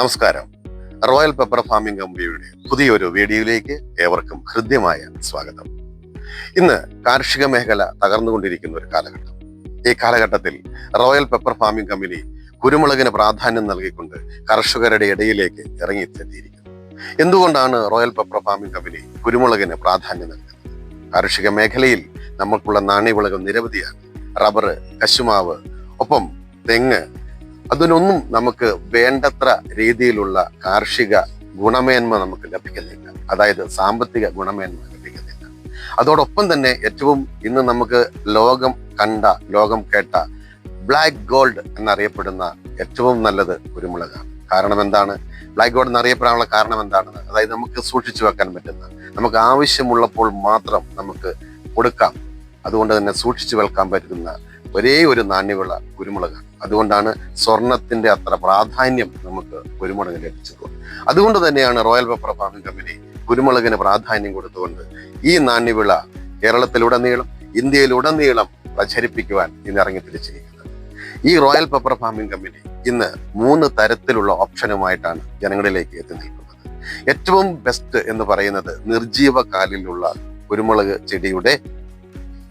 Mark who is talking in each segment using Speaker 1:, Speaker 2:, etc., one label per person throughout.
Speaker 1: നമസ്കാരം. Royal Pepper farming കമ്പനിയുടെ പുതിയൊരു വീഡിയോയിലേക്ക് ഏവർക്കും ഹൃദ്യമായ സ്വാഗതം. ഇന്ന് കാർഷിക മേഖല തകർന്നുകൊണ്ടിരിക്കുന്ന ഒരു കാലഘട്ടം. ഈ കാലഘട്ടത്തിൽ റോയൽ പെപ്പർ ഫാമിംഗ് കമ്പനി കുരുമുളകിന് പ്രാധാന്യം നൽകിക്കൊണ്ട് കർഷകരുടെ ഇടയിലേക്ക് ഇറങ്ങിത്തെത്തിയിരിക്കുന്നു എന്തുകൊണ്ടാണ് റോയൽ പെപ്പർ ഫാമിംഗ് കമ്പനി കുരുമുളകിന് പ്രാധാന്യം നൽകുന്നത്? കാർഷിക മേഖലയിൽ നമുക്കുള്ള നാണ്യവിളകൾ നിരവധിയാണ്. റബ്ബർ കശുമാവ് ഒപ്പം തെങ്ങ് അതിനൊന്നും നമുക്ക് വേണ്ടത്ര രീതിയിലുള്ള കാർഷിക ഗുണമേന്മ നമുക്ക് ലഭിക്കുന്നില്ല. അതായത് സാമ്പത്തിക ഗുണമേന്മ ലഭിക്കുന്നില്ല. അതോടൊപ്പം തന്നെ ഏറ്റവും ഇന്ന് നമുക്ക് ലോകം കണ്ട ലോകം കേട്ട ബ്ലാക്ക് ഗോൾഡ് എന്നറിയപ്പെടുന്ന ഏറ്റവും നല്ലത് കുരുമുളകാണ്. കാരണം എന്താണ്? ബ്ലാക്ക് ഗോൾഡ് എന്നറിയപ്പെടാനുള്ള കാരണം എന്താണ്? അതായത് നമുക്ക് സൂക്ഷിച്ചു വെക്കാൻ പറ്റുന്ന നമുക്ക് ആവശ്യമുള്ളപ്പോൾ മാത്രം നമുക്ക് കൊടുക്കാം. അതുകൊണ്ട് തന്നെ സൂക്ഷിച്ചു വെക്കാൻ പറ്റുന്ന ഒരേ ഒരു നാണ്യവിള കുരുമുളകാണ്. അതുകൊണ്ടാണ് സ്വർണത്തിന്റെ അത്ര പ്രാധാന്യം നമുക്ക് കുരുമുളക് ലഭിച്ചത്. അതുകൊണ്ട് തന്നെയാണ് റോയൽ പെപ്പർ ഫാമിംഗ് കമ്പനി കുരുമുളകിന് പ്രാധാന്യം കൊടുത്തുകൊണ്ട് ഈ നാണ്യവിള കേരളത്തിലുടനീളം ഇന്ത്യയിലുടനീളം പ്രചരിപ്പിക്കുവാൻ ഇന്ന് ഇറങ്ങി തിരിച്ചിരിക്കുന്നത്. ഈ റോയൽ പെപ്പർ ഫാമിംഗ് കമ്പനി ഇന്ന് മൂന്ന് തരത്തിലുള്ള ഓപ്ഷനുമായിട്ടാണ് ജനങ്ങളിലേക്ക് എത്തി നിൽക്കുന്നത്. ഏറ്റവും ബെസ്റ്റ് എന്ന് പറയുന്നത് നിർജീവ കാലിലുള്ള കുരുമുളക് ചെടിയുടെ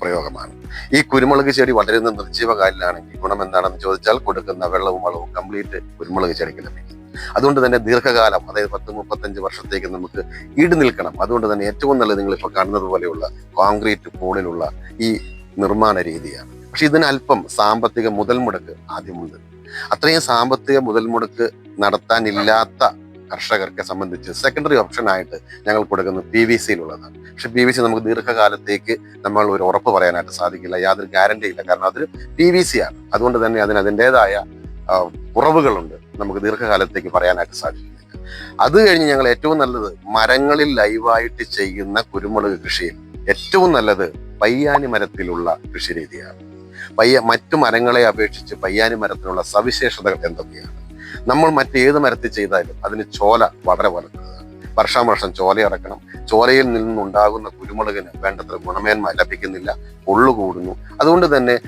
Speaker 1: പ്രയോഗമാണ്. ഈ കുരുമുളക് ചെടി വളരുന്ന നിർജീവ കാലിലാണെങ്കിൽ ഗുണം എന്താണെന്ന് ചോദിച്ചാൽ കൊടുക്കുന്ന വെള്ളവും വളവും കംപ്ലീറ്റ് കുരുമുളക് ചെടിക്ക് ലഭിക്കും. അതുകൊണ്ട് തന്നെ ദീർഘകാലം അതായത് പത്ത് മുപ്പത്തഞ്ച് വർഷത്തേക്ക് നമുക്ക് ഈട് നിൽക്കണം. അതുകൊണ്ട് തന്നെ ഏറ്റവും നല്ലത് നിങ്ങൾ ഇപ്പോൾ കാണുന്നത് പോലെയുള്ള കോൺക്രീറ്റ് പോളിലുള്ള ഈ നിർമ്മാണ രീതിയാണ്. പക്ഷെ ഇതിന് അല്പം സാമ്പത്തിക മുതൽ മുടക്ക് ആദ്യമുണ്ട്. അത്രയും സാമ്പത്തിക മുതൽ മുടക്ക് നടത്താനില്ലാത്ത കർഷകർക്ക് സംബന്ധിച്ച് സെക്കൻഡറി ഓപ്ഷൻ ആയിട്ട് ഞങ്ങൾ കൊടുക്കുന്നത് പി വി സിയിലുള്ളതാണ് പക്ഷെ പി വി സി നമുക്ക് ദീർഘകാലത്തേക്ക് നമ്മൾ ഒരു ഉറപ്പ് പറയാനായിട്ട് സാധിക്കില്ല യാതൊരു ഗ്യാരണ്ടി ഇല്ല. കാരണം അതൊരു പി വി സി ആണ്. അതുകൊണ്ട് തന്നെ അതിന് അതിന്റെതായ കുറവുകളുണ്ട് നമുക്ക് ദീർഘകാലത്തേക്ക് പറയാനായിട്ട് സാധിക്കുന്നില്ല. അത് കഴിഞ്ഞ് ഞങ്ങൾ ഏറ്റവും നല്ലത് മരങ്ങളിൽ ലൈവായിട്ട് ചെയ്യുന്ന കുരുമുളക് കൃഷിയിൽ ഏറ്റവും നല്ലത് പയ്യാനി മരത്തിലുള്ള കൃഷി രീതിയാണ്. പയ്യ മറ്റു മരങ്ങളെ അപേക്ഷിച്ച് പയ്യാനി മരത്തിനുള്ള സവിശേഷതകൾ എന്തൊക്കെയാണ്? നമ്മൾ മറ്റേത് മരത്തിൽ ചെയ്താലും അതിന് ചോല വളരെ വലുതാണ്. വർഷാവർഷം ചോല ഇറക്കണം. ചോലയിൽ നിന്നുണ്ടാകുന്ന കുരുമുളകിന് വേണ്ടത്ര ഗുണമേന്മ ലഭിക്കുന്നില്ല. പൊള്ളു കൂടുന്നു. അതുകൊണ്ട് തന്നെ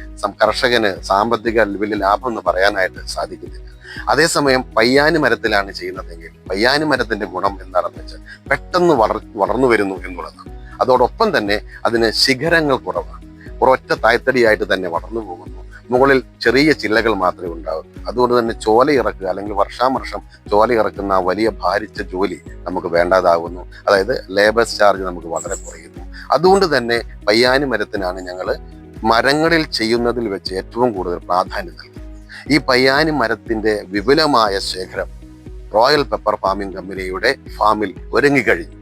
Speaker 1: കർഷകന് സാമ്പത്തിക വലിയ ലാഭം എന്ന് പറയാനായിട്ട് സാധിക്കുന്നില്ല. അതേസമയം പയ്യാനി മരത്തിലാണ് ചെയ്യുന്നതെങ്കിൽ പയ്യാനി മരത്തിന്റെ ഗുണം എന്താണെന്ന് വെച്ചാൽ പെട്ടെന്ന് വളർ വളർന്നു വരുന്നു എന്നുള്ളതാണ്. അതോടൊപ്പം തന്നെ അതിന് ശിഖരങ്ങൾ കുറവാണ്. ഒരൊറ്റ തായ്തടിയായിട്ട് തന്നെ വളർന്നു പോകുന്നു. മുകളിൽ ചെറിയ ചില്ലകൾ മാത്രമേ ഉണ്ടാവൂ അതുകൊണ്ട് തന്നെ ചോല ഇറക്കുക അല്ലെങ്കിൽ വർഷാവർഷം ചോല ഇറക്കുന്ന ആ വലിയ ഭാരിച്ച ജോലി നമുക്ക് വേണ്ടാതാകുന്നു. അതായത് ലേബർ ചാർജ് നമുക്ക് വളരെ കുറയുന്നു. അതുകൊണ്ട് തന്നെ പയ്യാനി മരത്തിനാണ് ഞങ്ങൾ മരങ്ങളിൽ ചെയ്യുന്നതിൽ വെച്ച് ഏറ്റവും കൂടുതൽ പ്രാധാന്യം നൽകുന്നത്. ഈ പയ്യാനി മരത്തിന്റെ വിപുലമായ ശേഖരം റോയൽ പെപ്പർ ഫാമിംഗ് കമ്പനിയുടെ ഫാമിൽ ഒരുങ്ങിക്കഴിഞ്ഞു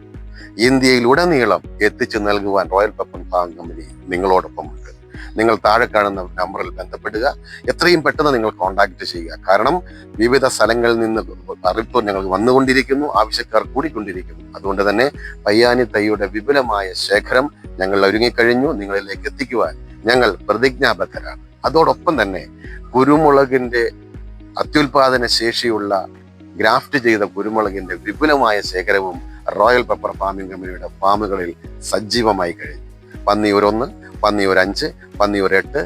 Speaker 1: ഇന്ത്യയിലുടനീളം എത്തിച്ചു നൽകുവാൻ റോയൽ പെപ്പർ ഫാമിംഗ് കമ്പനി നിങ്ങളോടൊപ്പമുണ്ട്. നിങ്ങൾ താഴെ കാണുന്ന നമ്പറിൽ ബന്ധപ്പെടുക. എത്രയും പെട്ടെന്ന് നിങ്ങൾ കോൺടാക്ട് ചെയ്യുക. കാരണം വിവിധ സ്ഥലങ്ങളിൽ നിന്ന് അറിയിപ്പ് ഞങ്ങൾക്ക് വന്നുകൊണ്ടിരിക്കുന്നു ആവശ്യക്കാർ കൂടിക്കൊണ്ടിരിക്കുന്നു. അതുകൊണ്ട് തന്നെ പയ്യാനി തൈയുടെ വിപുലമായ ശേഖരം ഞങ്ങൾ ഒരുങ്ങിക്കഴിഞ്ഞു നിങ്ങളിലേക്ക് എത്തിക്കുവാൻ ഞങ്ങൾ പ്രതിജ്ഞാബദ്ധരാണ്. അതോടൊപ്പം തന്നെ കുരുമുളകിന്റെ അത്യുൽപാദന ശേഷിയുള്ള ഗ്രാഫ്റ്റ് ചെയ്ത കുരുമുളകിന്റെ വിപുലമായ ശേഖരവും റോയൽ പെപ്പർ ഫാമിംഗ് കമ്പനിയുടെ ഫാമുകളിൽ സജീവമായി കഴിഞ്ഞു. പന്നിയൂർ ഒന്ന് പന്നിയൂർ അഞ്ച് പന്നിയൂർ എട്ട്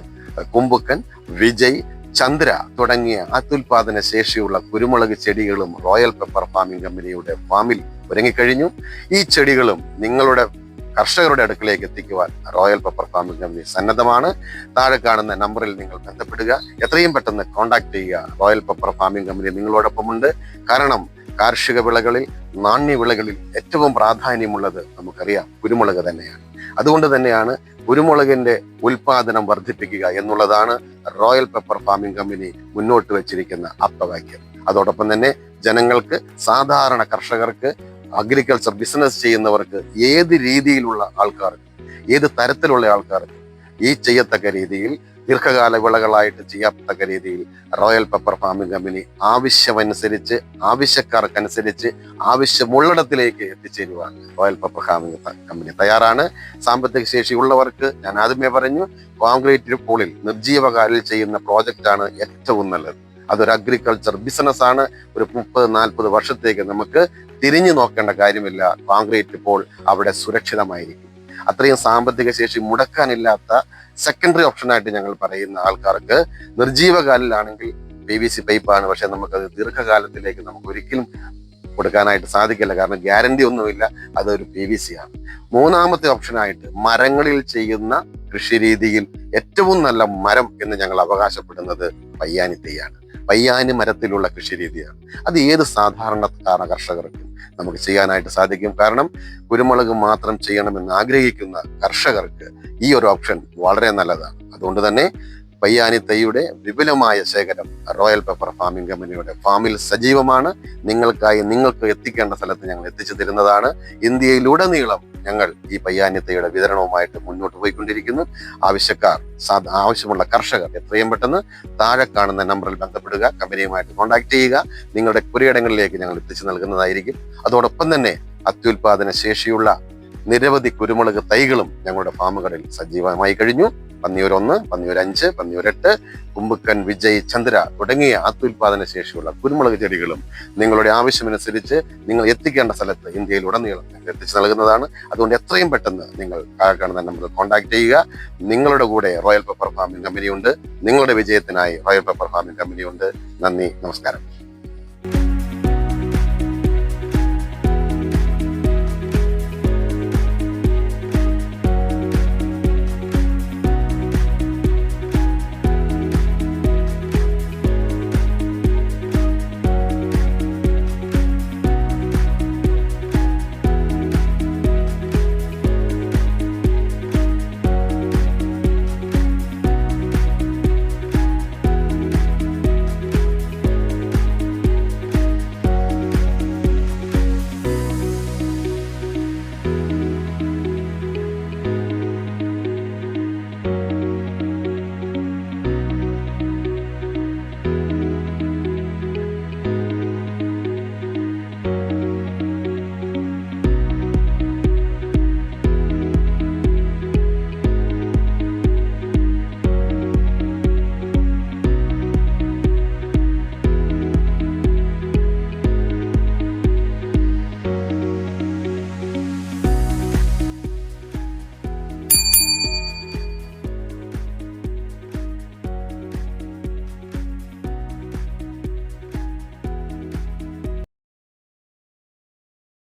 Speaker 1: കുമ്പുക്കൻ വിജയ് ചന്ദ്ര തുടങ്ങിയ അത്യുൽപാദന ശേഷിയുള്ള കുരുമുളക് ചെടികളും റോയൽ പെപ്പർ ഫാമിംഗ് കമ്പനിയുടെ ഫാമിൽ ഒരുങ്ങിക്കഴിഞ്ഞു. ഈ ചെടികളും നിങ്ങളുടെ കർഷകരുടെ അടുക്കിലേക്ക് എത്തിക്കുവാൻ റോയൽ പെപ്പർ ഫാമിംഗ് കമ്പനി സന്നദ്ധമാണ്. താഴെ കാണുന്ന നമ്പറിൽ നിങ്ങൾ ബന്ധപ്പെടുക. എത്രയും പെട്ടെന്ന് കോൺടാക്ട് ചെയ്യുക. റോയൽ പെപ്പർ ഫാമിംഗ് കമ്പനി നിങ്ങളോടൊപ്പമുണ്ട്. കാരണം കാർഷിക വിളകളിൽ നാണ്യവിളകളിൽ ഏറ്റവും പ്രാധാന്യമുള്ളത് നമുക്കറിയാം കുരുമുളക് തന്നെയാണ്. അതുകൊണ്ട് തന്നെയാണ് കുരുമുളകിന്റെ ഉൽപാദനം വർദ്ധിപ്പിക്കുക എന്നുള്ളതാണ് റോയൽ പെപ്പർ ഫാമിംഗ് കമ്പനി മുന്നോട്ട് വെച്ചിരിക്കുന്ന അപ്പവാക്യം അതോടൊപ്പം തന്നെ ജനങ്ങൾക്ക് സാധാരണ കർഷകർക്ക് അഗ്രികൾച്ചർ ബിസിനസ് ചെയ്യുന്നവർക്ക് ഏത് രീതിയിലുള്ള ആൾക്കാർക്ക് ഏത് തരത്തിലുള്ള ആൾക്കാർക്ക് ഈ ചെയ്യത്തക്ക രീതിയിൽ ദീർഘകാല വിളകളായിട്ട് ചെയ്യത്തക്ക രീതിയിൽ റോയൽ പെപ്പർ ഫാമിംഗ് കമ്പനി ആവശ്യമനുസരിച്ച് ആവശ്യക്കാർക്കനുസരിച്ച് ആവശ്യമുള്ളിടത്തിലേക്ക് എത്തിച്ചേരുവാൻ റോയൽ പെപ്പർ ഫാമിംഗ് കമ്പനി തയ്യാറാണ്. സാമ്പത്തിക ശേഷി ഉള്ളവർക്ക് ഞാൻ ആദ്യമേ പറഞ്ഞു കോൺക്രീറ്റ് പൂളിൽ നിർജീവകാലിൽ ചെയ്യുന്ന പ്രോജക്റ്റാണ് ഏറ്റവും നല്ലത്. അതൊരു അഗ്രികൾച്ചർ ബിസിനസ് ആണ്. ഒരു മുപ്പത് നാൽപ്പത് വർഷത്തേക്ക് നമുക്ക് തിരിഞ്ഞു നോക്കേണ്ട കാര്യമില്ല. കോൺക്രീറ്റ് പോൾ അവിടെ സുരക്ഷിതമായിരിക്കും. അത്രയും സാമ്പത്തിക ശേഷി മുടക്കാനില്ലാത്ത സെക്കൻഡറി ഓപ്ഷനായിട്ട് ഞങ്ങൾ പറയുന്ന ആൾക്കാർക്ക് നിർജീവകാലിലാണെങ്കിൽ പി വി സി പൈപ്പാണ് പക്ഷെ നമുക്കത് ദീർഘകാലത്തിലേക്ക് നമുക്ക് ഒരിക്കലും കൊടുക്കാനായിട്ട് സാധിക്കില്ല. കാരണം ഗ്യാരണ്ടി ഒന്നുമില്ല. അതൊരു പി വി സി ആണ്. മൂന്നാമത്തെ ഓപ്ഷനായിട്ട് മരങ്ങളിൽ ചെയ്യുന്ന കൃഷി രീതിയിൽ ഏറ്റവും നല്ല മരം എന്ന് ഞങ്ങൾ അവകാശപ്പെടുന്നത് പയ്യാനി തെയ്യാണ് പയ്യാനി മരത്തിലുള്ള കൃഷി രീതിയാണ് അത് ഏത് സാധാരണക്കാര കർഷകർക്കും നമുക്ക് ചെയ്യാനായിട്ട് സാധിക്കും. കാരണം കുരുമുളക് മാത്രം ചെയ്യണമെന്ന് ആഗ്രഹിക്കുന്ന കർഷകർക്ക് ഈ ഒരു ഓപ്ഷൻ വളരെ നല്ലതാണ്. അതുകൊണ്ട് തന്നെ പയ്യാനി തൈയുടെ വിപുലമായ ശേഖരം റോയൽ പെപ്പർ ഫാമിംഗ് കമ്പനിയുടെ ഫാമിൽ സജീവമാണ്. നിങ്ങൾക്കായി നിങ്ങൾക്ക് എത്തിക്കേണ്ട സ്ഥലത്ത് ഞങ്ങൾ എത്തിച്ചു തരുന്നതാണ്. ഇന്ത്യയിലുടനീളം ഞങ്ങൾ ഈ പയ്യാനി തൈയുടെ വിതരണവുമായിട്ട് മുന്നോട്ട് പോയിക്കൊണ്ടിരിക്കുന്നു. ആവശ്യക്കാർ ആവശ്യമുള്ള കർഷകർ എത്രയും പെട്ടെന്ന് താഴെ കാണുന്ന നമ്പറിൽ ബന്ധപ്പെടുക കമ്പനിയുമായിട്ട് കോൺടാക്ട് ചെയ്യുക. നിങ്ങളുടെ പുരയിടങ്ങളിലേക്ക് ഞങ്ങൾ എത്തിച്ചു നൽകുന്നതായിരിക്കും. അതോടൊപ്പം തന്നെ അത്യുൽപാദന ശേഷിയുള്ള നിരവധി കുരുമുളക് തൈകളും ഞങ്ങളുടെ ഫാമുകളിൽ സജീവമായി കഴിഞ്ഞു. പന്നിയൂർ ഒന്ന് പന്നിയൂർ അഞ്ച് പന്നിയൂർ എട്ട് കുമ്പുക്കൻ വിജയ് ചന്ദ്ര തുടങ്ങിയ ആത്മുൽപാദന ശേഷിയുള്ള കുരുമുളക് ചെടികളും നിങ്ങളുടെ ആവശ്യമനുസരിച്ച് നിങ്ങൾ എത്തിക്കേണ്ട സ്ഥലത്ത് ഇന്ത്യയിൽ ഉടനീളം എത്തിച്ചു നൽകുന്നതാണ്. അതുകൊണ്ട് എത്രയും പെട്ടെന്ന് നിങ്ങൾ കാണുന്ന നമ്പർ കോൺടാക്ട് ചെയ്യുക. നിങ്ങളുടെ കൂടെ റോയൽ പെപ്പർ ഫാമിംഗ് കമ്പനിയുണ്ട് നിങ്ങളുടെ വിജയത്തിനായി റോയൽ പെപ്പർ ഫാമിംഗ് കമ്പനിയുണ്ട് നന്ദി നമസ്കാരം.